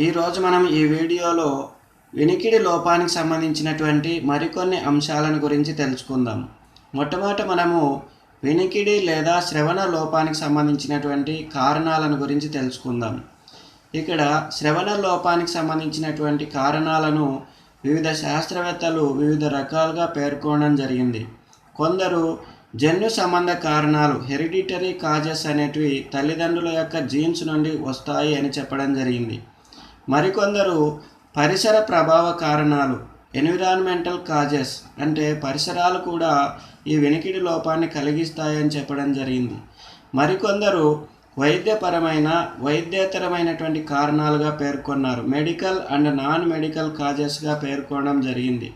ఈరోజు మనం ఈ వీడియోలో వినికిడి లోపానికి సంబంధించినటువంటి మరికొన్ని అంశాలను గురించి తెలుసుకుందాం. మొట్టమొదట మనము వినికిడి లేదా శ్రవణ లోపానికి సంబంధించినటువంటి కారణాలను గురించి తెలుసుకుందాం. ఇక్కడ శ్రవణ లోపానికి సంబంధించినటువంటి కారణాలను వివిధ శాస్త్రవేత్తలు వివిధ రకాలుగా పేర్కొనడం జరిగింది. కొందరు జన్యు సంబంధ కారణాలు హెరిడిటరీ కాజెస్ అనేటివి తల్లిదండ్రుల యొక్క జీన్స్ నుండి వస్తాయి అని చెప్పడం జరిగింది. మరికొందరు పరిసర ప్రభావ కారణాలు ఎన్విరాన్మెంటల్ కాజెస్ అంటే పరిసరాలు కూడా ఈ వెనికిడి లోపాన్ని కలిగిస్తాయని చెప్పడం జరిగింది. మరికొందరు వైద్యపరమైన వైద్యేతరమైనటువంటి కారణాలుగా పేర్కొన్నారు. మెడికల్ అండ్ నాన్ మెడికల్ కాజెస్గా పేర్కొనడం జరిగింది.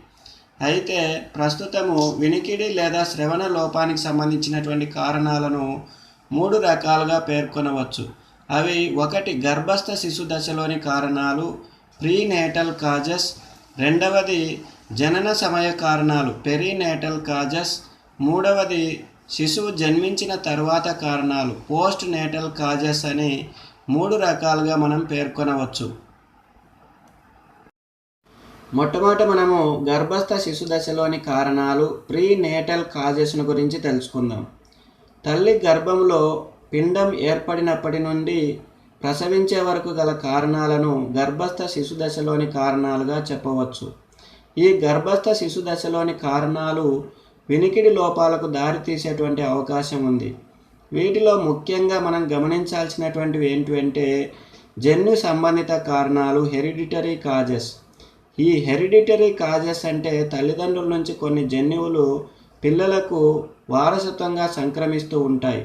అయితే ప్రస్తుతము వినికిడి లేదా శ్రవణ లోపానికి సంబంధించినటువంటి కారణాలను మూడు రకాలుగా పేర్కొనవచ్చు. అవి ఒకటి గర్భస్థ శిశు దశలోని కారణాలు ప్రీనేటల్ కాజెస్. రెండవది జనన సమయ కారణాలు పెరీనేటల్ కాజెస్. మూడవది శిశువు జన్మించిన తర్వాత కారణాలు పోస్ట్ నేటల్ కాజెస్ అని మూడు రకాలుగా మనం పేర్కొనవచ్చు. మొట్టమొదట మనము గర్భస్థ శిశు దశలోని కారణాలు ప్రీ నేటల్ కాజెస్ను గురించి తెలుసుకుందాం. తల్లి గర్భంలో పిండం ఏర్పడినప్పటి నుండి ప్రసవించే వరకు గల కారణాలను గర్భస్థ శిశు దశలోని కారణాలుగా చెప్పవచ్చు. ఈ గర్భస్థ శిశు దశలోని కారణాలు వినికిడి లోపాలకు దారితీసేటువంటి అవకాశం ఉంది. వీటిలో ముఖ్యంగా మనం గమనించాల్సినటువంటివి ఏంటంటే జన్యు సంబంధిత కారణాలు హెరిడిటరీ కాజెస్. ఈ హెరిడిటరీ కాజెస్ అంటే తల్లిదండ్రుల నుంచి కొన్ని జన్యువులు పిల్లలకు వారసత్వంగా సంక్రమిస్తూ ఉంటాయి.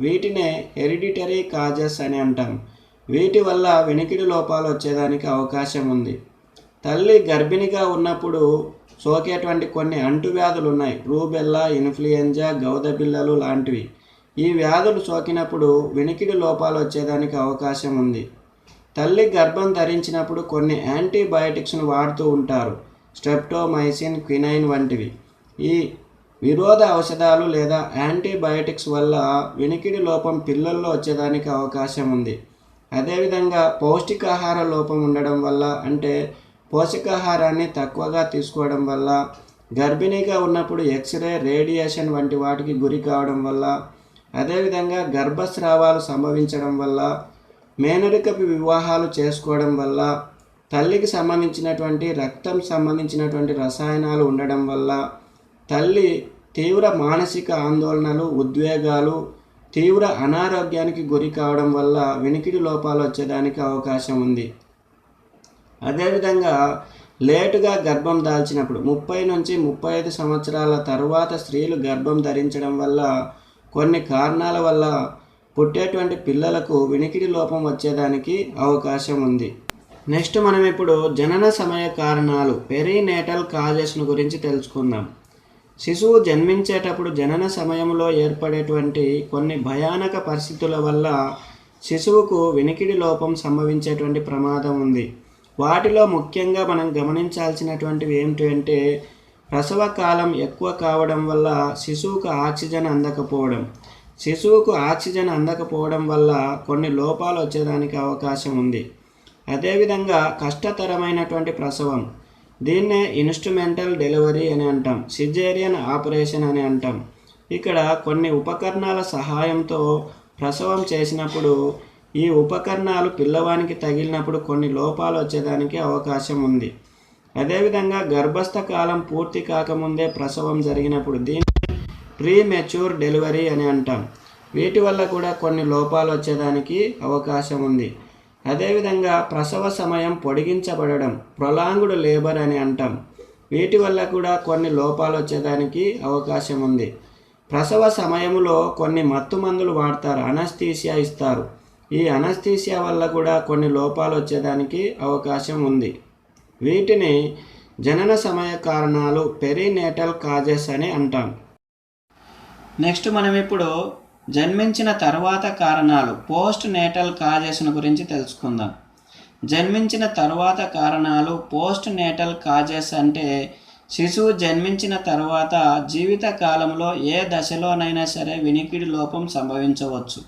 వీటినే హెరిడిటరీ కాజెస్ అని అంటాం వీటి వల్ల వెనికిడి లోపాలు వచ్చేదానికి అవకాశం ఉంది. తల్లి గర్భిణిగా ఉన్నప్పుడు సోకేటువంటి కొన్ని అంటువ్యాధులు ఉన్నాయి. రూబెల్లా ఇన్ఫ్లుయెంజా గౌద బిళ్ళలు లాంటివి. ఈ వ్యాధులు సోకినప్పుడు వెనికిడి లోపాలు వచ్చేదానికి అవకాశం ఉంది. తల్లి గర్భం ధరించినప్పుడు కొన్ని యాంటీబయాటిక్స్ను వాడుతూ ఉంటారు. స్ట్రెప్టోమైసిన్ క్వినైన్ వంటివి. ఈ విరోధ ఔషధాలు లేదా యాంటీబయాటిక్స్ వల్ల వినికిడి లోపం పిల్లల్లో వచ్చేదానికి అవకాశం ఉంది. అదేవిధంగా పౌష్టికాహార లోపం ఉండడం వల్ల అంటే పోషకాహారాన్ని తక్కువగా తీసుకోవడం వల్ల గర్భిణీగా ఉన్నప్పుడు ఎక్స్రే రేడియేషన్ వంటి వాటికి గురి కావడం వల్ల అదేవిధంగా గర్భస్రావాలు సంభవించడం వల్ల మేనరికపు వివాహాలు చేసుకోవడం వల్ల తల్లికి సంబంధించినటువంటి రక్తం సంబంధించినటువంటి రసాయనాలు ఉండడం వల్ల తల్లి తీవ్ర మానసిక ఆందోళనలు ఉద్వేగాలు తీవ్ర అనారోగ్యానికి గురి కావడం వల్ల వినికిడి లోపాలు వచ్చేదానికి అవకాశం ఉంది. అదేవిధంగా లేటుగా గర్భం దాల్చినప్పుడు ముప్పై నుంచి ముప్పై ఐదు సంవత్సరాల తర్వాత స్త్రీలు గర్భం ధరించడం వల్ల కొన్ని కారణాల వల్ల పుట్టేటువంటి పిల్లలకు వినికిడి లోపం వచ్చేదానికి అవకాశం ఉంది. నెక్స్ట్ మనం ఇప్పుడు జనన సమయ కారణాలు పెరీనేటల్ కాజెస్ను గురించి తెలుసుకుందాం. శిశువు జన్మించేటప్పుడు జనన సమయంలో ఏర్పడేటువంటి కొన్ని భయానక పరిస్థితుల వల్ల శిశువుకు వినికిడి లోపం సంభవించేటువంటి ప్రమాదం ఉంది. వాటిలో ముఖ్యంగా మనం గమనించాల్సినటువంటివి ఏమిటంటే ప్రసవ కాలం ఎక్కువ కావడం వల్ల శిశువుకు ఆక్సిజన్ అందకపోవడం. శిశువుకు ఆక్సిజన్ అందకపోవడం వల్ల కొన్ని లోపాలు వచ్చేదానికి అవకాశం ఉంది. అదేవిధంగా కష్టతరమైనటువంటి ప్రసవం. దీన్నే ఇన్స్ట్రుమెంటల్ డెలివరీ అని అంటాం సిజేరియన్ ఆపరేషన్ అని అంటాం. ఇక్కడ కొన్ని ఉపకరణాల సహాయంతో ప్రసవం చేసినప్పుడు ఈ ఉపకరణాలు పిల్లవానికి తగిలినప్పుడు కొన్ని లోపాలు వచ్చేదానికి అవకాశం ఉంది. అదేవిధంగా గర్భస్థ కాలం పూర్తి కాకముందే ప్రసవం జరిగినప్పుడు దీన్ని ప్రీ మెచ్యూర్ డెలివరీ అని అంటాం. వీటి వల్ల కూడా కొన్ని లోపాలు వచ్చేదానికి అవకాశం ఉంది. అదేవిధంగా ప్రసవ సమయం పొడిగించబడడం ప్రొలాంగుడ్ లేబర్ అని అంటాం. వీటి వల్ల కూడా కొన్ని లోపాలు వచ్చేదానికి అవకాశం ఉంది. ప్రసవ సమయంలో కొన్ని మత్తు మందులు వాడతారు అనస్థీసియా ఇస్తారు. ఈ అనస్థీసియా వల్ల కూడా కొన్ని లోపాలు వచ్చేదానికి అవకాశం ఉంది. వీటిని జనన సమయ కారణాలు పెరీనేటల్ కాజెస్ అని అంటాం. నెక్స్ట్ మనం ఇప్పుడు జన్మించిన తర్వాత కారణాలు పోస్ట్ నేటల్ కాజెస్ను గురించి తెలుసుకుందాం. జన్మించిన తర్వాత కారణాలు పోస్ట్ నేటల్ కాజెస్ అంటే శిశువు జన్మించిన తర్వాత జీవిత కాలంలో ఏ దశలోనైనా సరే వినికిడి లోపం సంభవించవచ్చు.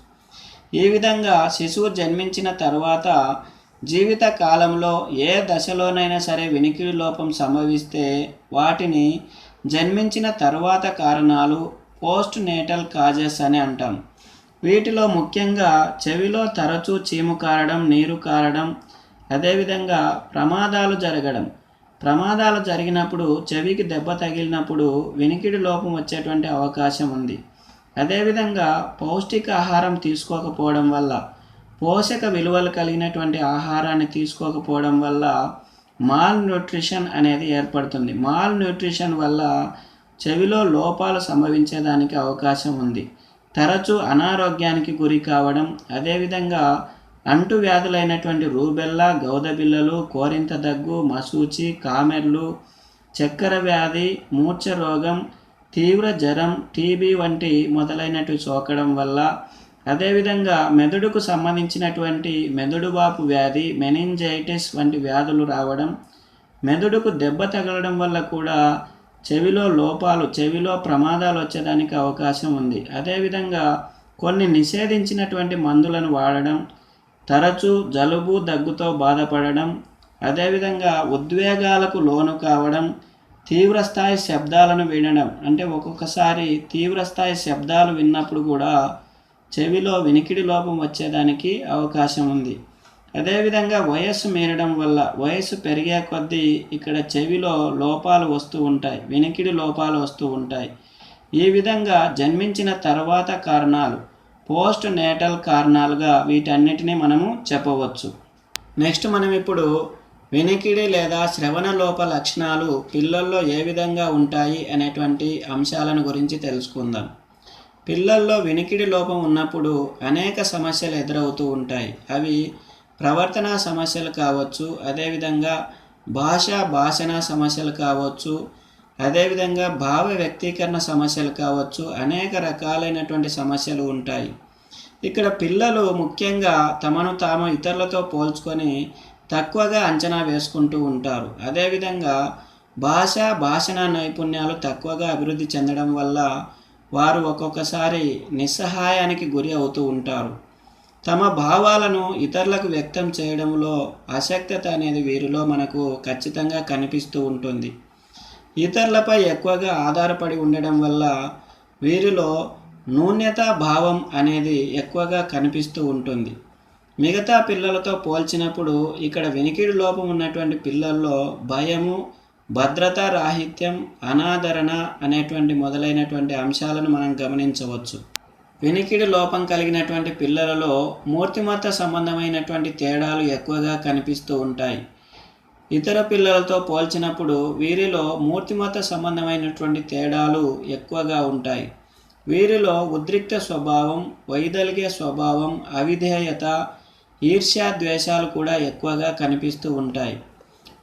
ఈ విధంగా శిశువు జన్మించిన తర్వాత జీవిత కాలంలో ఏ దశలోనైనా సరే వినికిడి లోపం సంభవిస్తే వాటిని జన్మించిన తర్వాత కారణాలు పోస్ట్ నేటల్ కాజెస్ అని అంటాం. వీటిలో ముఖ్యంగా చెవిలో తరచూ చీము కారడం నీరు కారడం అదేవిధంగా ప్రమాదాలు జరగడం. ప్రమాదాలు జరిగినప్పుడు చెవికి దెబ్బ తగిలినప్పుడు వినికిడి లోపం వచ్చేటువంటి అవకాశం ఉంది. అదేవిధంగా పౌష్టికాహారం తీసుకోకపోవడం వల్ల పోషక విలువలు కలిగినటువంటి ఆహారాన్ని తీసుకోకపోవడం వల్ల మాల్ న్యూట్రిషన్ అనేది ఏర్పడుతుంది. మాల్ న్యూట్రిషన్ వల్ల చెవిలో లోపాలు సంభవించేదానికి అవకాశం ఉంది. తరచూ అనారోగ్యానికి గురి కావడం అదేవిధంగా అంటు వ్యాధులైనటువంటి రూబెల్లా గౌదబిల్లలు కోరింత దగ్గు మసూచి కామెర్లు చక్కెర వ్యాధి మూర్ఛ రోగం తీవ్ర జ్వరం టీబీ వంటి మొదలైనవి సోకడం వల్ల అదేవిధంగా మెదడుకు సంబంధించినటువంటి మెదడువాపు వ్యాధి మెనింజైటిస్ వంటి వ్యాధులు రావడం మెదడుకు దెబ్బ తగలడం వల్ల కూడా చెవిలో లోపాలు చెవిలో ప్రమాదాలు వచ్చేదానికి అవకాశం ఉంది. అదేవిధంగా కొన్ని నిషేధించినటువంటి మందులను వాడడం తరచూ జలుబు దగ్గుతో బాధపడడం అదేవిధంగా ఉద్వేగాలకు లోను కావడం తీవ్రస్థాయి శబ్దాలను వినడం అంటే ఒక్కొక్కసారి తీవ్రస్థాయి శబ్దాలు విన్నప్పుడు కూడా చెవిలో వినికిడి లోపం వచ్చేదానికి అవకాశం ఉంది. అదేవిధంగా వయస్సు మీరడం వల్ల వయస్సు పెరిగే కొద్దీ ఇక్కడ చెవిలో లోపాలు వస్తూ ఉంటాయి వినికిడి లోపాలు వస్తూ ఉంటాయి. ఈ విధంగా జన్మించిన తర్వాత కారణాలు పోస్ట్ నేటల్ కారణాలుగా వీటన్నిటిని మనము చెప్పవచ్చు. నెక్స్ట్ మనం ఇప్పుడు వినికిడి లేదా శ్రవణ లోప లక్షణాలు పిల్లల్లో ఏ విధంగా ఉంటాయి అనేటువంటి అంశాలను గురించి తెలుసుకుందాం. పిల్లల్లో వినికిడి లోపం ఉన్నప్పుడు అనేక సమస్యలు ఎదురవుతూ ఉంటాయి. అవి ప్రవర్తన సమస్యలు కావచ్చు అదేవిధంగా భాష భాషణ సమస్యలు కావచ్చు అదేవిధంగా భావ వ్యక్తీకరణ సమస్యలు కావచ్చు అనేక రకాలైనటువంటి సమస్యలు ఉంటాయి. ఇక్కడ పిల్లలు ముఖ్యంగా తమను తాము ఇతరులతో పోల్చుకొని తక్కువగా అంచనా వేసుకుంటూ ఉంటారు. అదేవిధంగా భాష భాషణ నైపుణ్యాలు తక్కువగా అభివృద్ధి చెందడం వల్ల వారు ఒక్కొక్కసారి నిస్సహాయానికి గురి అవుతూ ఉంటారు. తమ భావాలను ఇతరులకు వ్యక్తం చేయడంలో అశక్తత అనేది వీరిలో మనకు ఖచ్చితంగా కనిపిస్తూ ఉంటుంది. ఇతరులపై ఎక్కువగా ఆధారపడి ఉండడం వల్ల వీరిలో నూన్యత భావం అనేది ఎక్కువగా కనిపిస్తూ ఉంటుంది. మిగతా పిల్లలతో పోల్చినప్పుడు ఇక్కడ వినికిడి లోపం ఉన్నటువంటి పిల్లల్లో భయము భద్రతా రాహిత్యం అనాదరణ అనేటువంటి మొదలైనటువంటి అంశాలను మనం గమనించవచ్చు. వినికిడి లోపం కలిగినటువంటి పిల్లలలో మూర్తిమత్త సంబంధమైనటువంటి తేడాలు ఎక్కువగా కనిపిస్తూ ఉంటాయి. ఇతర పిల్లలతో పోల్చినప్పుడు వీరిలో మూర్తిమత్త సంబంధమైనటువంటి తేడాలు ఎక్కువగా ఉంటాయి. వీరిలో ఉద్రిక్త స్వభావం వైదొలిగే స్వభావం అవిధేయత ఈర్ష్యా ద్వేషాలు కూడా ఎక్కువగా కనిపిస్తూ ఉంటాయి.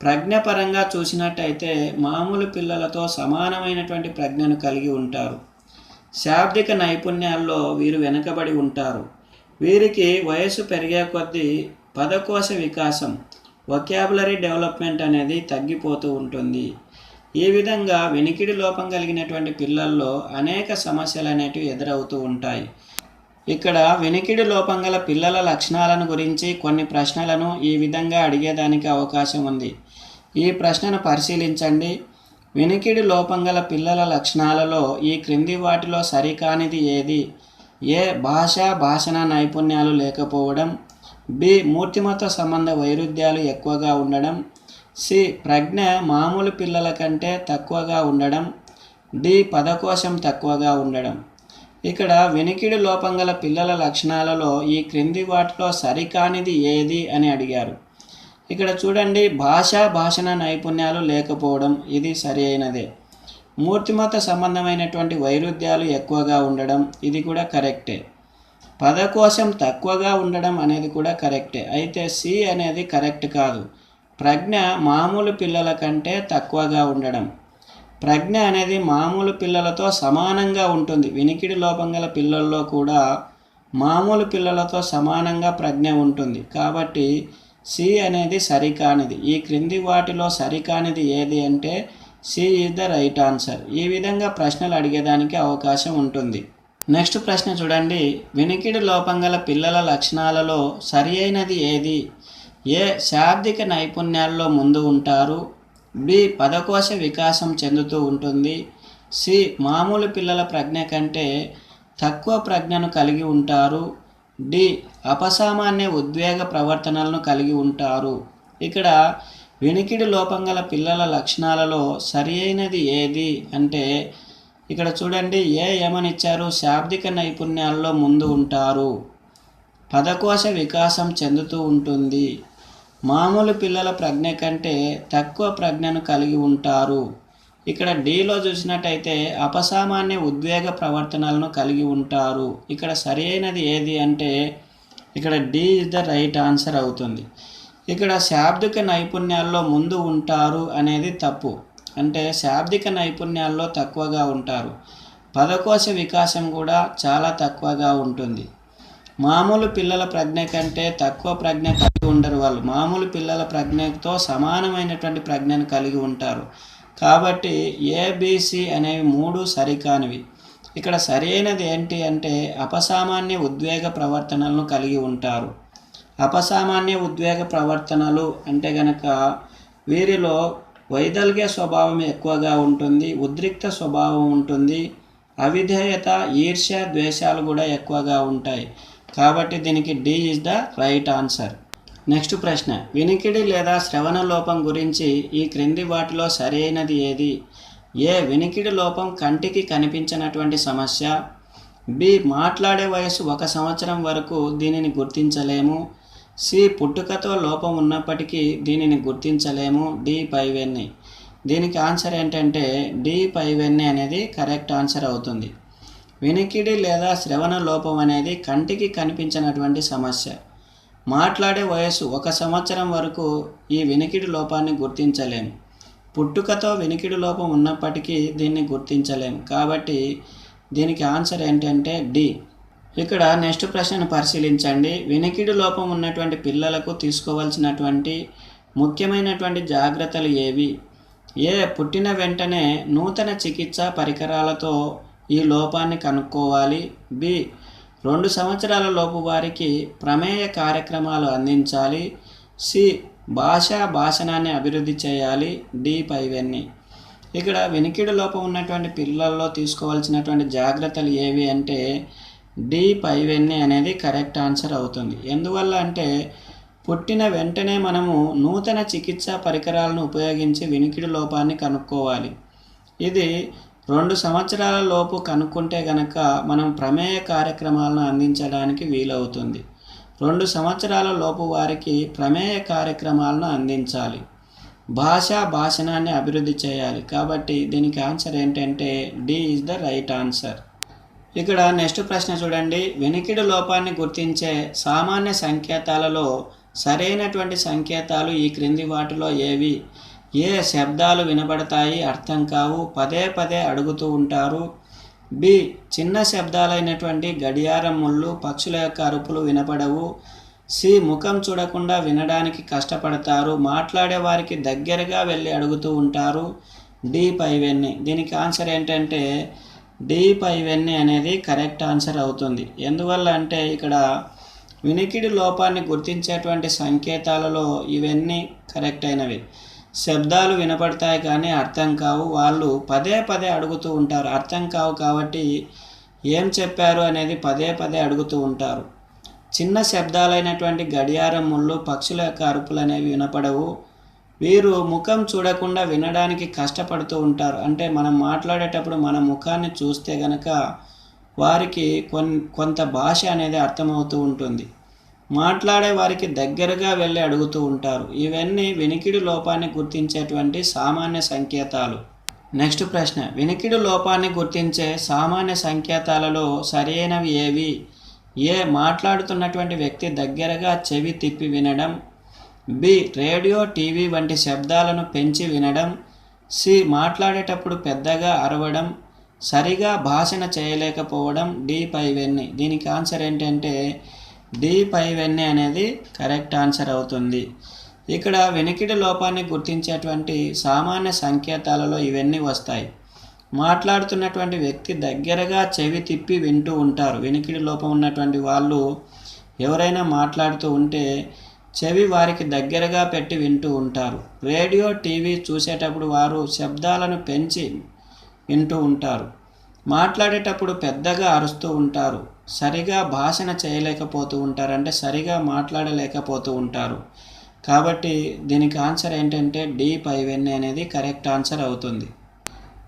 ప్రజ్ఞపరంగా చూసినట్టయితే మామూలు పిల్లలతో సమానమైనటువంటి ప్రజ్ఞను కలిగి ఉంటారు. శాబ్దిక నైపుణ్యాల్లో వీరు వెనుకబడి ఉంటారు. వీరికి వయసు పెరిగే కొద్దీ పదకోశ వికాసం వొకాబులరీ డెవలప్మెంట్ అనేది తగ్గిపోతూ ఉంటుంది. ఈ విధంగా వినికిడి లోపం కలిగినటువంటి పిల్లల్లో అనేక సమస్యలు అనేటివి ఎదురవుతూ ఉంటాయి. ఇక్కడ వినికిడి లోపం గల పిల్లల లక్షణాలను గురించి కొన్ని ప్రశ్నలను ఈ విధంగా అడిగేదానికి అవకాశం ఉంది. ఈ ప్రశ్నను పరిశీలించండి. వినికిడి లోపం గల పిల్లల లక్షణాలలో ఈ క్రింది వాటిలో సరికానిది ఏది? ఏ భాష భాషణ నైపుణ్యాలు లేకపోవడం? బి మూర్తిమత్వ సంబంధ వైరుధ్యాలు ఎక్కువగా ఉండడం? సి ప్రజ్ఞ మామూలు పిల్లల కంటే తక్కువగా ఉండడం? డి పదకోశం తక్కువగా ఉండడం? ఇక్కడ వినికిడి లోపం గల పిల్లల లక్షణాలలో ఈ క్రింది వాటిలో సరికానిది ఏది అని అడిగారు. ఇక్కడ చూడండి భాష భాషణ నైపుణ్యాలు లేకపోవడం ఇది సరి అయినదే మూర్తిమత సంబంధమైనటువంటి వైరుధ్యాలు ఎక్కువగా ఉండడం ఇది కూడా కరెక్టే. పదకోశం తక్కువగా ఉండడం అనేది కూడా కరెక్టే. అయితే సి అనేది కరెక్ట్ కాదు. ప్రజ్ఞ మామూలు పిల్లల కంటే తక్కువగా ఉండడం. ప్రజ్ఞ అనేది మామూలు పిల్లలతో సమానంగా ఉంటుంది. వినికిడి లోపం గల పిల్లల్లో కూడా మామూలు పిల్లలతో సమానంగా ప్రజ్ఞ ఉంటుంది. కాబట్టి సి అనేది సరికానిది. ఈ క్రింది వాటిలో సరికానిది ఏది అంటే C is the right answer. ఈ విధంగా ప్రశ్నలు అడిగేదానికి అవకాశం ఉంటుంది. నెక్స్ట్ ప్రశ్న చూడండి. వినికిడి లోపం గల పిల్లల లక్షణాలలో సరి అయినది ఏది? ఏ శాబ్దిక నైపుణ్యాల్లో ముందు ఉంటారు? బి పదకోశ వికాసం చెందుతూ ఉంటుంది. సి మామూలు పిల్లల ప్రజ్ఞ కంటే తక్కువ ప్రజ్ఞను కలిగి ఉంటారు. డి అపసామాన్య ఉద్వేగ ప్రవర్తనలను కలిగి ఉంటారు. ఇక్కడ వినికిడి లోపం గల పిల్లల లక్షణాలలో సరి అయినది ఏది అంటే ఇక్కడ చూడండి ఏ ఏమనిచ్చారు శాబ్దిక నైపుణ్యాల్లో ముందు ఉంటారు. పదకోశ వికాసం చెందుతూ ఉంటుంది. మామూలు పిల్లల ప్రజ్ఞ కంటే తక్కువ ప్రజ్ఞను కలిగి ఉంటారు. ఇక్కడ డీలో చూసినట్టయితే అపసామాన్య ఉద్వేగ ప్రవర్తనలను కలిగి ఉంటారు. ఇక్కడ సరైనది ఏది అంటే ఇక్కడ D is the right answer అవుతుంది. ఇక్కడ శాబ్దిక నైపుణ్యాల్లో ముందు ఉంటారు అనేది తప్పు. అంటే శాబ్దిక నైపుణ్యాల్లో తక్కువగా ఉంటారు. పదకోశ వికాసం కూడా చాలా తక్కువగా ఉంటుంది. మామూలు పిల్లల ప్రజ్ఞ కంటే తక్కువ ప్రజ్ఞ కలిగి ఉండరు వాళ్ళు. మామూలు పిల్లల ప్రజ్ఞతో సమానమైనటువంటి ప్రజ్ఞను కలిగి ఉంటారు. కాబట్టి ఏబిసి అనేవి మూడు సరికానివి. ఇక్కడ సరైనది ఏంటి అంటే అపసామాన్య ఉద్వేగ ప్రవర్తనలను కలిగి ఉంటారు. అపసామాన్య ఉద్వేగ ప్రవర్తనలు అంటే గనక వీరిలో వైదల్య స్వభావం ఎక్కువగా ఉంటుంది ఉద్రిక్త స్వభావం ఉంటుంది అవిధేయత ఈర్ష్య ద్వేషాలు కూడా ఎక్కువగా ఉంటాయి. కాబట్టి దీనికి D is the right answer next ప్రశ్న వినికిడి లేదా శ్రవణ లోపం గురించి ఈ క్రింది వాటిలో సరైనది ఏది? ఏ వినికిడి లోపం కంటికి కనిపించినటువంటి సమస్య? బి మాట్లాడే వయసు ఒక సంవత్సరం వరకు దీనిని గుర్తించలేము? సి పుట్టుకతో లోపం ఉన్నప్పటికీ దీనిని గుర్తించలేము? డి పైవెన్ని దీనికి ఆన్సర్ ఏంటంటే డి పైవెన్ని అనేది కరెక్ట్ ఆన్సర్ అవుతుంది. వినికిడి లేదా శ్రవణ లోపం అనేది కంటికి కనిపించినటువంటి సమస్య. మాట్లాడే వయసు ఒక సంవత్సరం వరకు ఈ వినికిడి లోపాన్ని గుర్తించలేము పుట్టుకతో వినికిడి లోపం ఉన్నప్పటికీ దీన్ని గుర్తించలేము కాబట్టి దీనికి ఆన్సర్ ఏంటంటే డి. ఇక్కడ నెక్స్ట్ ప్రశ్నను పరిశీలించండి. వినికిడి లోపం ఉన్నటువంటి పిల్లలకు తీసుకోవాల్సినటువంటి ముఖ్యమైనటువంటి జాగ్రత్తలు ఏవి? ఏ పుట్టిన వెంటనే నూతన చికిత్సా పరికరాలతో ఈ లోపాన్ని కనుక్కోవాలి. బి రెండు సంవత్సరాల లోపు వారికి ప్రమేయ కార్యక్రమాలు అందించాలి. సి భాషా భాషణాన్ని అభివృద్ధి చేయాలి. డి పైవన్నీ. ఇక్కడ వినికిడి లోపం ఉన్నటువంటి పిల్లల్లో తీసుకోవాల్సినటువంటి జాగ్రత్తలు ఏవి అంటే డి పైవన్నీ అనేది కరెక్ట్ ఆన్సర్ అవుతుంది. ఎందువల్ల అంటే పుట్టిన వెంటనే మనము నూతన చికిత్సా పరికరాలను ఉపయోగించి వినికిడి లోపాన్ని కనుక్కోవాలి. ఇది రెండు సంవత్సరాల లోపు కనుక్కుంటే గనక మనం ప్రమేయ కార్యక్రమాలను అందించడానికి వీలవుతుంది. రెండు సంవత్సరాల లోపు వారికి ప్రమేయ కార్యక్రమాలను అందించాలి. భాషా భాషణాన్ని అభివృద్ధి చేయాలి. కాబట్టి దీనికి ఆన్సర్ ఏంటంటే D is the right answer. ఇక్కడ నెక్స్ట్ ప్రశ్న చూడండి. వెనికిడి లోపాన్ని గుర్తించే సామాన్య సంకేతాలలో సరైనటువంటి సంకేతాలు ఈ క్రింది వాటిలో ఏవి? ఏ శబ్దాలు వినబడతాయి అర్థం కావు. పదే పదే అడుగుతూ ఉంటారు. బి. చిన్న శబ్దాలైనటువంటి గడియారం ముళ్ళు పక్షుల యొక్క అరుపులు వినపడవు. సి. ముఖం చూడకుండా వినడానికి కష్టపడతారు. మాట్లాడే వారికి దగ్గరగా వెళ్ళి అడుగుతూ ఉంటారు. డి పైవెన్ని దీనికి ఆన్సర్ ఏంటంటే డి పైవెన్ని అనేది కరెక్ట్ ఆన్సర్ అవుతుంది. ఎందువల్ల అంటే ఇక్కడ వినికిడి లోపాన్ని గుర్తించేటువంటి సంకేతాలలో ఇవన్నీ కరెక్ట్ అయినవి. శబ్దాలు వినపడతాయి కానీ అర్థం కావు. వాళ్ళు పదే పదే అడుగుతూ ఉంటారు. అర్థం కావు కాబట్టి ఏం చెప్పారు అనేది పదే పదే అడుగుతూ ఉంటారు. చిన్న శబ్దాలైనటువంటి గడియారం ముళ్ళు పక్షుల యొక్క అరుపులు అనేవి వినపడవు. వీరు ముఖం చూడకుండా వినడానికి కష్టపడుతూ ఉంటారు. అంటే మనం మాట్లాడేటప్పుడు మన ముఖాన్ని చూస్తే గనక వారికి కొన్ కొంత భాష అనేది అర్థమవుతూ ఉంటుంది. మాట్లాడే వారికి దగ్గరగా వెళ్ళి అడుగుతూ ఉంటారు. ఇవన్నీ వినికిడి లోపాన్ని గుర్తించేటువంటి సామాన్య సంకేతాలు. నెక్స్ట్ ప్రశ్న. వినికిడి లోపాన్ని గుర్తించే సామాన్య సంకేతాలలో సరైనవి ఏవి? ఏ. మాట్లాడుతున్నటువంటి వ్యక్తి దగ్గరగా చెవి తిప్పి వినడం. బి. రేడియో టీవీ వంటి శబ్దాలను పెంచి వినడం. సి. మాట్లాడేటప్పుడు పెద్దగా అరవడం. సరిగా భాషణ చేయలేకపోవడం. డి. పైవెన్ని దీనికి ఆన్సర్ ఏంటంటే డి పైవెన్ని అనేది కరెక్ట్ ఆన్సర్ అవుతుంది. ఇక్కడ వెనికిడి లోపాన్ని గుర్తించేటువంటి సామాన్య సంకేతాలలో ఇవన్నీ వస్తాయి. మాట్లాడుతున్నటువంటి వ్యక్తి దగ్గరగా చెవి తిప్పి వింటూ ఉంటారు. వెనికిడి లోపం ఉన్నటువంటి వాళ్ళు ఎవరైనా మాట్లాడుతూ ఉంటే చెవి వారికి దగ్గరగా పెట్టి వింటూ ఉంటారు. రేడియో టీవీ చూసేటప్పుడు వారు శబ్దాలను పెంచి వింటూ ఉంటారు. మాట్లాడేటప్పుడు పెద్దగా అరుస్తూ ఉంటారు. సరిగా భాషణ చేయలేకపోతూ ఉంటారు. అంటే సరిగా మాట్లాడలేకపోతూ ఉంటారు. కాబట్టి దీనికి ఆన్సర్ ఏంటంటే డి పైవెన్ని అనేది కరెక్ట్ ఆన్సర్ అవుతుంది.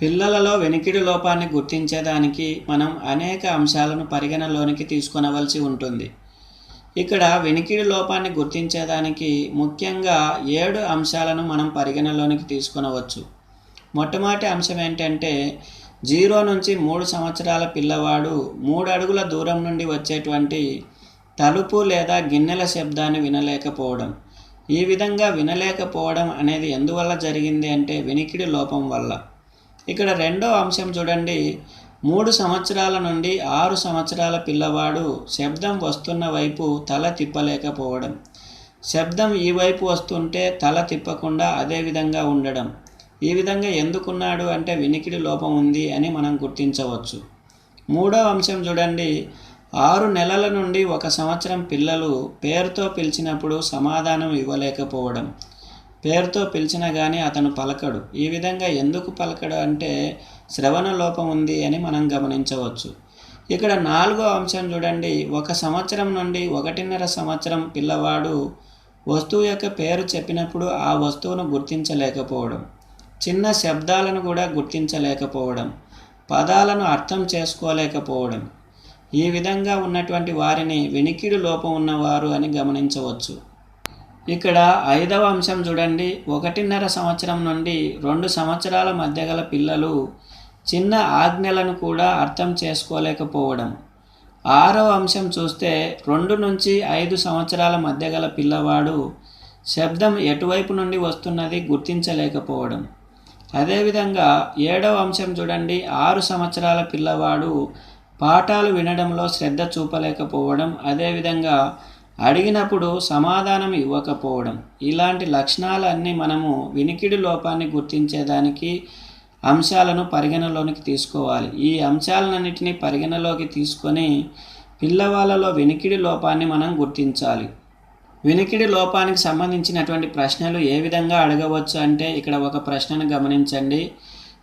పిల్లలలో వెనికిడి లోపాన్ని గుర్తించేదానికి మనం అనేక అంశాలను పరిగణలోనికి తీసుకొనవలసి ఉంటుంది. ఇక్కడ వెనికిడి లోపాన్ని గుర్తించేదానికి ముఖ్యంగా ఏడు అంశాలను మనం పరిగణలోనికి తీసుకొనవచ్చు. మొట్టమొదటి అంశం ఏంటంటే జీరో నుంచి మూడు సంవత్సరాల పిల్లవాడు మూడు అడుగుల దూరం నుండి వచ్చేటువంటి తలుపు లేదా గిన్నెల శబ్దాన్ని వినలేకపోవడం. ఈ విధంగా వినలేకపోవడం అనేది ఎందువల్ల జరిగింది అంటే వినికిడి లోపం వల్ల. ఇక్కడ రెండో అంశం చూడండి. మూడు సంవత్సరాల నుండి ఆరు సంవత్సరాల పిల్లవాడు శబ్దం వస్తున్న వైపు తల తిప్పలేకపోవడం. శబ్దం ఈ వైపు వస్తుంటే తల తిప్పకుండా అదే విధంగా ఉండడం. ఈ విధంగా ఎందుకున్నాడు అంటే వినికిడి లోపం ఉంది అని మనం గుర్తించవచ్చు. మూడో అంశం చూడండి. ఆరు నెలల నుండి ఒక సంవత్సరం పిల్లలు పేరుతో పిలిచినప్పుడు సమాధానం ఇవ్వలేకపోవడం. పేరుతో పిలిచినా కానీ అతను పలకడు. ఈ విధంగా ఎందుకు పలకడు అంటే శ్రవణ లోపం ఉంది అని మనం గమనించవచ్చు. ఇక్కడ నాలుగో అంశం చూడండి. ఒక సంవత్సరం నుండి ఒకటిన్నర సంవత్సరం పిల్లవాడు వస్తువు యొక్క పేరు చెప్పినప్పుడు ఆ వస్తువును గుర్తించలేకపోవడం. చిన్న శబ్దాలను కూడా గుర్తించలేకపోవడం పదాలను అర్థం చేసుకోలేకపోవడం. ఈ విధంగా ఉన్నటువంటి వారిని వెనికిడు లోపం ఉన్నవారు అని గమనించవచ్చు. ఇక్కడ ఐదవ అంశం చూడండి. ఒకటిన్నర సంవత్సరం నుండి రెండు సంవత్సరాల మధ్య గల పిల్లలు చిన్న ఆజ్ఞలను కూడా అర్థం చేసుకోలేకపోవడం. ఆరవ అంశం చూస్తే రెండు నుంచి ఐదు సంవత్సరాల మధ్య గల పిల్లవాడు శబ్దం ఎటువైపు నుండి వస్తున్నది గుర్తించలేకపోవడం. అదేవిధంగా ఏడవ అంశం చూడండి. ఆరు సంవత్సరాల పిల్లవాడు పాఠాలు వినడంలో శ్రద్ధ చూపలేకపోవడం అదేవిధంగా అడిగినప్పుడు సమాధానం ఇవ్వకపోవడం. ఇలాంటి లక్షణాలన్నీ మనము వినికిడి లోపాన్ని గుర్తించేదానికి అంశాలను పరిగణలోనికి తీసుకోవాలి. ఈ అంశాలన్నింటినీ పరిగణలోకి తీసుకొని పిల్లవాళ్ళలో వినికిడి లోపాన్ని మనం గుర్తించాలి. వినికిడి లోపానికి సంబంధించినటువంటి ప్రశ్నలు ఏ విధంగా అడగవచ్చు అంటే ఇక్కడ ఒక ప్రశ్నను గమనించండి.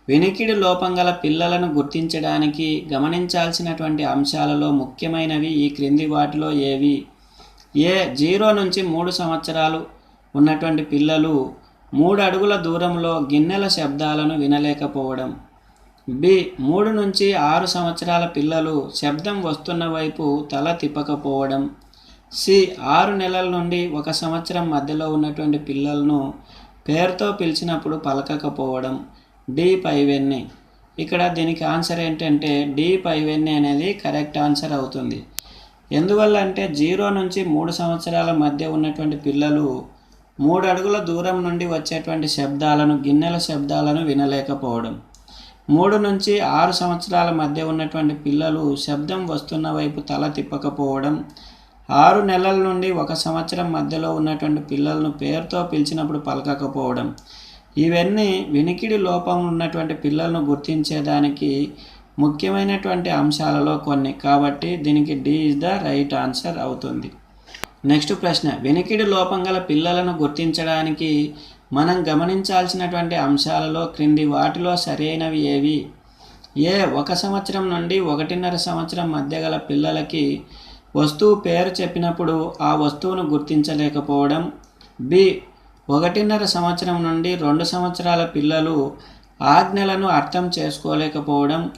వినికిడి లోపం గల పిల్లలను గుర్తించడానికి గమనించాల్సినటువంటి అంశాలలో ముఖ్యమైనవి ఈ క్రింది వాటిలో ఏవి? ఏ జీరో నుంచి మూడు సంవత్సరాలు ఉన్నటువంటి పిల్లలు మూడు అడుగుల దూరంలో గిన్నెల శబ్దాలను వినలేకపోవడం. బి మూడు నుంచి ఆరు సంవత్సరాల పిల్లలు శబ్దం వస్తున్న వైపు తల తిప్పకపోవడం. సి ఆరు నెలల నుండి ఒక సంవత్సరం మధ్యలో ఉన్నటువంటి పిల్లలను పేరుతో పిలిచినప్పుడు పలకకపోవడం డి పైవెన్ని ఇక్కడ దీనికి ఆన్సర్ ఏంటంటే డి పైవెన్ని అనేది కరెక్ట్ ఆన్సర్ అవుతుంది. ఎందువల్ల అంటే జీరో నుంచి మూడు సంవత్సరాల మధ్య ఉన్నటువంటి పిల్లలు మూడు అడుగుల దూరం నుండి వచ్చేటువంటి శబ్దాలను గిన్నెల శబ్దాలను వినలేకపోవడం. మూడు నుంచి ఆరు సంవత్సరాల మధ్య ఉన్నటువంటి పిల్లలు శబ్దం వస్తున్న వైపు తల తిప్పకపోవడం ఆరు నెలల నుండి ఒక సంవత్సరం మధ్యలో ఉన్నటువంటి పిల్లలను పేరుతో పిలిచినప్పుడు పలకకపోవడం. ఇవన్నీ వినికిడి లోపం ఉన్నటువంటి పిల్లలను గుర్తించేదానికి ముఖ్యమైనటువంటి అంశాలలో కొన్ని. కాబట్టి దీనికి D is the right answer అవుతుంది. నెక్స్ట్ ప్రశ్న. వినికిడి లోపం గల పిల్లలను గుర్తించడానికి మనం గమనించాల్సినటువంటి అంశాలలో క్రింది వాటిలో సరైనవి ఏవి? ఏ ఒక సంవత్సరం నుండి ఒకటిన్నర సంవత్సరం మధ్య గల పిల్లలకి వస్తువు పేరు చెప్పినప్పుడు ఆ వస్తువును గుర్తించలేకపోవడం. బి. ఒకటిన్నర సంవత్సరం నుండి రెండు సంవత్సరాల పిల్లలు ఆజ్ఞలను అర్థం చేసుకోలేకపోవడం.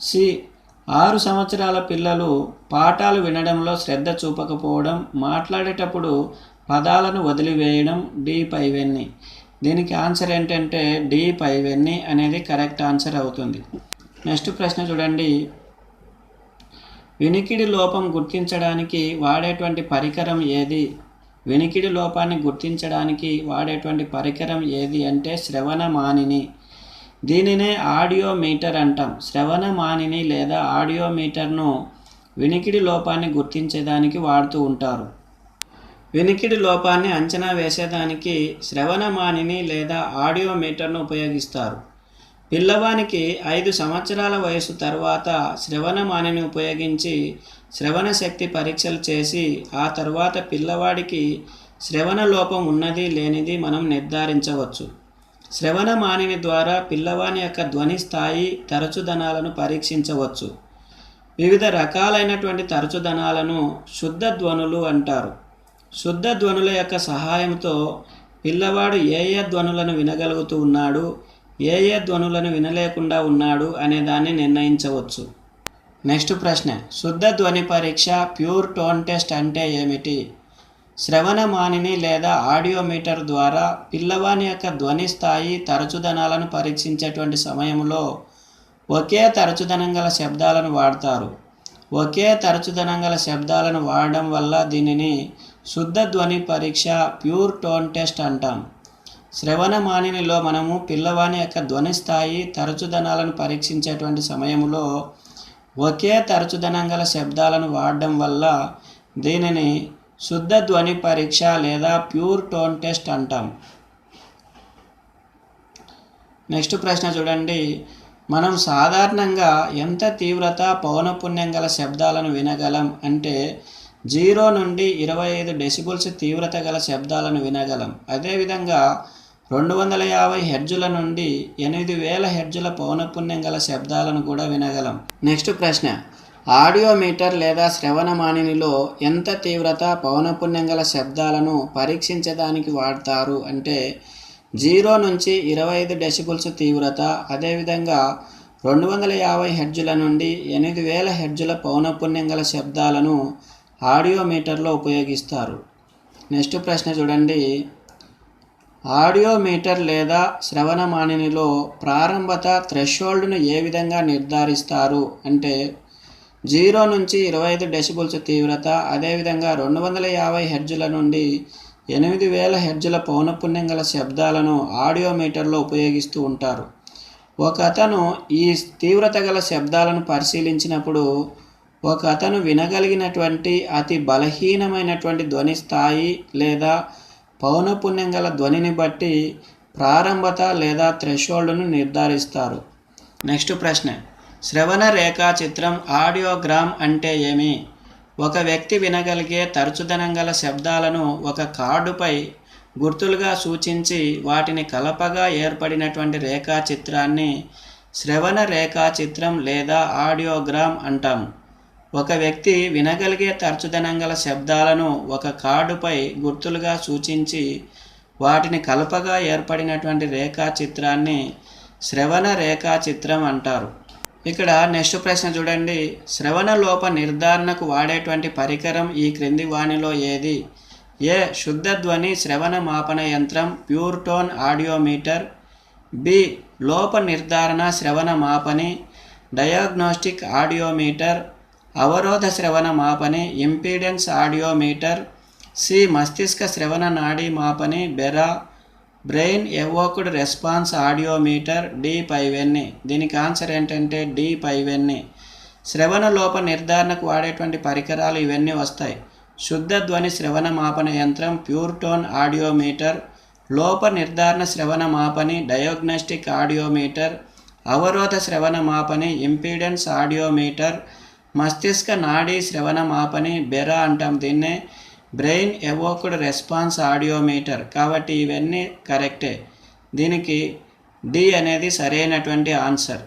సి. ఆరు సంవత్సరాల పిల్లలు పాఠాలు వినడంలో శ్రద్ధ చూపకపోవడం. మాట్లాడేటప్పుడు పదాలను వదిలివేయడం. డి. పైవెన్ని. దీనికి ఆన్సర్ ఏంటంటే డి. పైవెన్ని అనేది కరెక్ట్ ఆన్సర్ అవుతుంది. నెక్స్ట్ ప్రశ్న చూడండి. వినికిడి లోపం గుర్తించడానికి వాడేటువంటి పరికరం ఏది? వినికిడి లోపాన్ని గుర్తించడానికి వాడేటువంటి పరికరం ఏది అంటే శ్రవణ మానిని దీనినే ఆడియో మీటర్ అంటాం. శ్రవణ మానిని లేదా ఆడియో మీటర్ను వినికిడి లోపాన్ని గుర్తించేదానికి వాడుతూ ఉంటారు. వినికిడి లోపాన్ని అంచనా వేసేదానికి శ్రవణ మానిని లేదా ఆడియో మీటర్ను ఉపయోగిస్తారు. పిల్లవానికి ఐదు సంవత్సరాల వయసు తర్వాత శ్రవణ మానిని ఉపయోగించి శ్రవణ శక్తి పరీక్షలు చేసి ఆ తర్వాత పిల్లవాడికి శ్రవణ లోపం ఉన్నది లేనిది మనం నిర్ధారించవచ్చు. శ్రవణ మానిని ద్వారా పిల్లవాని యొక్క ధ్వని స్థాయి తరచుదనాలను పరీక్షించవచ్చు. వివిధ రకాలైనటువంటి తరచుదనాలను శుద్ధ ధ్వనులు అంటారు. శుద్ధ ధ్వనుల యొక్క సహాయంతో పిల్లవాడు ఏ ఏ ధ్వనులను వినగలుగుతూ ఉన్నాడు ఏ ఏ ధ్వనులను వినలేకుండా ఉన్నాడు అనే దాన్ని నిర్ణయించవచ్చు. నెక్స్ట్ ప్రశ్న శుద్ధ ధ్వని పరీక్ష ప్యూర్ టోన్ టెస్ట్ అంటే ఏమిటి? శ్రవణ మానిని లేదా ఆడియోమీటర్ ద్వారా పిల్లవాని యొక్క ధ్వని స్థాయి తరచుదనాలను పరీక్షించేటువంటి సమయంలో ఒకే తరచుదనం గల శబ్దాలను వాడతారు. ఒకే తరచుదనం గల శబ్దాలను వాడడం వల్ల దీనిని శుద్ధ ధ్వని పరీక్ష ప్యూర్ టోన్ టెస్ట్ అంటాం. శ్రవణ మానినిలో మనము పిల్లవాని యొక్క ధ్వని స్థాయి తరచుదనాలను పరీక్షించేటువంటి సమయంలో ఒకే తరచుదనం గల శబ్దాలను వాడడం వల్ల దీనిని శుద్ధ ధ్వని పరీక్ష లేదా ప్యూర్ టోన్ టెస్ట్ అంటాం. నెక్స్ట్ ప్రశ్న చూడండి. మనం సాధారణంగా ఎంత తీవ్రత పౌనపుణ్యం గల శబ్దాలను వినగలం అంటే జీరో నుండి ఇరవై ఐదు డెసిబుల్స్ తీవ్రత గల శబ్దాలను వినగలం. అదేవిధంగా రెండు వందల యాభై హెడ్జుల నుండి ఎనిమిది వేల హెడ్జుల పౌనపుణ్యం గల శబ్దాలను కూడా వినగలం. నెక్స్ట్ ప్రశ్న. ఆడియోమీటర్ లేదా శ్రవణమాణినిలో ఎంత తీవ్రత పౌనపుణ్యం గల శబ్దాలను పరీక్షించడానికి వాడతారు? అంటే జీరో నుంచి ఇరవై ఐదు డెసిబుల్స్ తీవ్రత అదేవిధంగా రెండు వందల యాభై హెడ్జుల నుండి ఎనిమిది వేల హెడ్జుల పౌనపుణ్యం గల శబ్దాలను ఆడియోమీటర్లో ఉపయోగిస్తారు. నెక్స్ట్ ప్రశ్న చూడండి. ఆడియోమీటర్ లేదా శ్రవణమాణినిలో ప్రారంభత థ్రెషోల్డ్ను ఏ విధంగా నిర్ధారిస్తారు అంటే జీరో నుంచి ఇరవై ఐదు డెసిబుల్స్ తీవ్రత అదేవిధంగా రెండు వందల యాభై హెడ్జుల నుండి ఎనిమిది వేల హెడ్జుల పౌనపుణ్యం గల శబ్దాలను ఆడియోమీటర్లో ఉపయోగిస్తూ ఉంటారు. ఒక అతను ఈ తీవ్రత గల శబ్దాలను పరిశీలించినప్పుడు ఒక అతను వినగలిగినటువంటి అతి బలహీనమైనటువంటి ధ్వని స్థాయి లేదా పౌనఃపుణ్యం గల ధ్వనిని బట్టి ప్రారంభత లేదా థ్రెషోల్డ్ను నిర్ధారిస్తారు. నెక్స్ట్ ప్రశ్న. శ్రవణ రేఖాచిత్రం ఆడియోగ్రామ్ అంటే ఏమి? ఒక వ్యక్తి వినగలిగే తరచుదనం గల శబ్దాలను ఒక కార్డుపై గుర్తులుగా సూచించి వాటిని కలపగా ఏర్పడినటువంటి రేఖాచిత్రాన్ని శ్రవణ రేఖాచిత్రం లేదా ఆడియోగ్రామ్ అంటాము. ఒక వ్యక్తి వినగలిగే తరచుదనం గల శబ్దాలను ఒక కార్డుపై గుర్తులుగా సూచించి వాటిని కలపగా ఏర్పడినటువంటి రేఖాచిత్రాన్ని శ్రవణ రేఖాచిత్రం అంటారు. ఇక్కడ నెక్స్ట్ ప్రశ్న చూడండి. శ్రవణ లోప నిర్ధారణకు వాడేటువంటి పరికరం ఈ క్రింది వాణిలో ఏది? ఏ శుద్ధ ధ్వని శ్రవణ మాపన యంత్రం ప్యూర్ టోన్ ఆడియోమీటర్ బి లోప నిర్ధారణ శ్రవణ మాపని డయాగ్నోస్టిక్ ఆడియోమీటర్ అవరోధ శ్రవణ మాపని ఇంపీడెన్స్ ఆడియోమీటర్ సి మస్తిష్క శ్రవణ నాడీ మాపని BERA. Brain evoked response audiometer D పైవెన్ని దీనికి ఆన్సర్ ఏంటంటే డి పైవెన్ని శ్రవణ లోప నిర్ధారణకు వాడేటువంటి పరికరాలు ఇవన్నీ వస్తాయి. శుద్ధ ధ్వని శ్రవణ మాపన యంత్రం ప్యూర్ టోన్ ఆడియోమీటర్ లోప నిర్ధారణ శ్రవణ మాపని డయాగ్నోస్టిక్ ఆడియోమీటర్ అవరోధ శ్రవణ మాపని ఇంపీడెన్స్ ఆడియోమీటర్ మస్తిష్క నాడీ శ్రవణ మాపని బెరా అంటాం. దీన్నే బ్రెయిన్ ఎవోక్డ్ రెస్పాన్స్ ఆడియోమీటర్. కాబట్టి ఇవన్నీ కరెక్టే. దీనికి డి అనేది సరైనటువంటి ఆన్సర్.